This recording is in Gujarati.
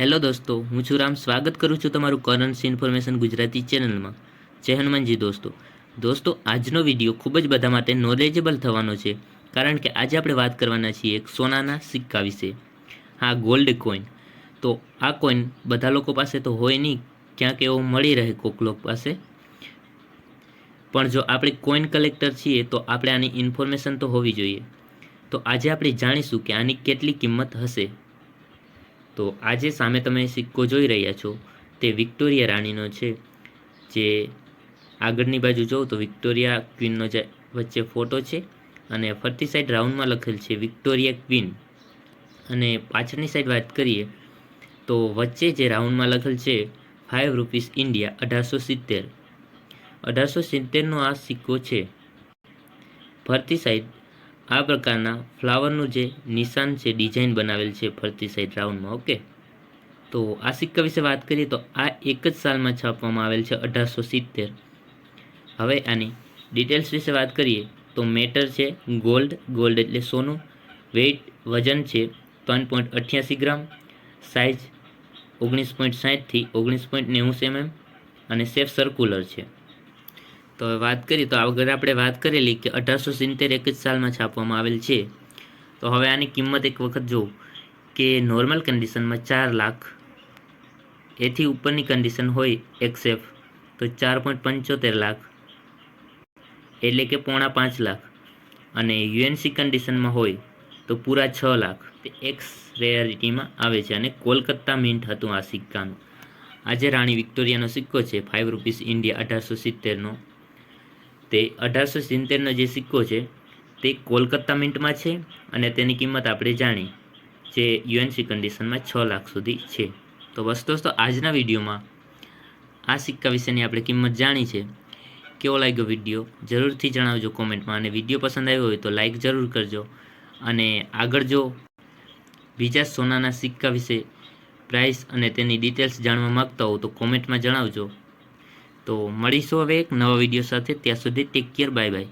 હેલો દોસ્તો, હું છું રામ. સ્વાગત કરું છું તમારું કરન્સી ઇન્ફોર્મેશન ગુજરાતી ચેનલમાં જય હનુમાનજી દોસ્તો. દોસ્તો, આજનો વીડિયો ખૂબ જ બધા માટે નોલેજેબલ થવાનો છે, કારણ કે આજે આપણે વાત કરવાના છીએ એક સોનાના સિક્કા વિશે. હા ગોલ્ડ કોઈન તો આ કોઈન બધા લોકો પાસે તો હોય નહીં, ક્યાંક એવો મળી રહે કોક લોકો પાસે. પણ જો આપણે કોઈન કલેક્ટર છીએ, તો આપણે આની ઇન્ફોર્મેશન તો હોવી જોઈએ. તો આજે આપણે જાણીશું કે આની કેટલી કિંમત હશે. તો આજે સામે તમે સિક્કો જોઈ રહ્યા છો, તે વિક્ટોરિયા રાણીનો છે. જે આગળની બાજુ જોઉં તો વિક્ટોરિયા ક્વીનનો જે વચ્ચે ફોટો છે અને ફરતી સાઈડ રાઉન્ડમાં લખેલ છે વિક્ટોરિયા ક્વીન. અને પાછળની સાઈડ વાત કરીએ તો વચ્ચે જે રાઉન્ડમાં લખેલ છે ફાઇવ રૂપીસ ઇન્ડિયા અઢારસો સિત્તેર. અઢારસો સિત્તેરનો આ સિક્કો છે. ફરતી સાઈડ આ પ્રકારના ફ્લાવરનું જે નિશાન છે, ડિઝાઇન બનાવેલ છે ફરતી સાઈડ રાઉન્ડમાં ઓકે તો આ સિક્કા વિશે વાત કરીએ તો આ એક જ સાલમાં છાપવામાં આવેલ છે અઢારસો સિત્તેર. હવે આની ડિટેલ્સ વિશે વાત કરીએ તો મેટર છે ગોલ્ડ ગોલ્ડ એટલે સોનું. વેઇટ વજન છે ત્રણ પોઈન્ટ અઠ્યાસી ગ્રામ. સાઇઝ ઓગણીસ પોઈન્ટ સાહીઠથી ઓગણીસ પોઈન્ટ નેવું સેમએમ અને સેફ સર્ક્યુલર છે. તો હવે વાત કરીએ, તો આગળ આપણે વાત કરેલી કે અઢારસો સિત્તેર એક જ સાલમાં છાપવામાં આવેલ છે. તો હવે આની કિંમત એક વખત જોઉં કે નોર્મલ કન્ડિશનમાં ચાર લાખ, એથી ઉપરની કન્ડિશન હોય એક્સેફ, તો ચાર પોઈન્ટ પંચોતેર લાખ, એટલે કે પોણા પાંચ લાખ. અને યુએનસી કન્ડિશનમાં હોય તો પૂરા છ લાખ. તે એક્સ રેયરિટીમાં આવે છે અને કોલકાતા મિન્ટ હતું આ સિક્કાનું. આજે રાણી વિક્ટોરિયાનો સિક્કો છે ફાઇવ રૂપીસ ઇન્ડિયા અઢારસો સિત્તેરનો. તે અઢારસો સિત્તેરનો જે સિક્કો છે, તે કોલકાતા મિન્ટમાં છે અને તેની કિંમત આપણે જાણી જે યુએનસી કન્ડિશનમાં છ લાખ સુધી છે. તો બસ દોસ્તો, આજના વિડીયોમાં આ સિક્કા વિશેની આપણે કિંમત જાણી છે. કેવો લાગ્યો વીડિયો? જરૂરથી જણાવજો કોમેન્ટમાં અને વીડિયો પસંદ આવ્યો હોય તો લાઇક જરૂર કરજો અને આગળ જો બીજા સોનાના સિક્કા વિશે પ્રાઇસ અને તેની ડિટેલ્સ જાણવા માગતા હો તો કોમેન્ટમાં જણાવજો. તો મળીશું હવે એક નવા વીડિયો સાથે. ત્યાં સુધી ટેક કેર બાય બાય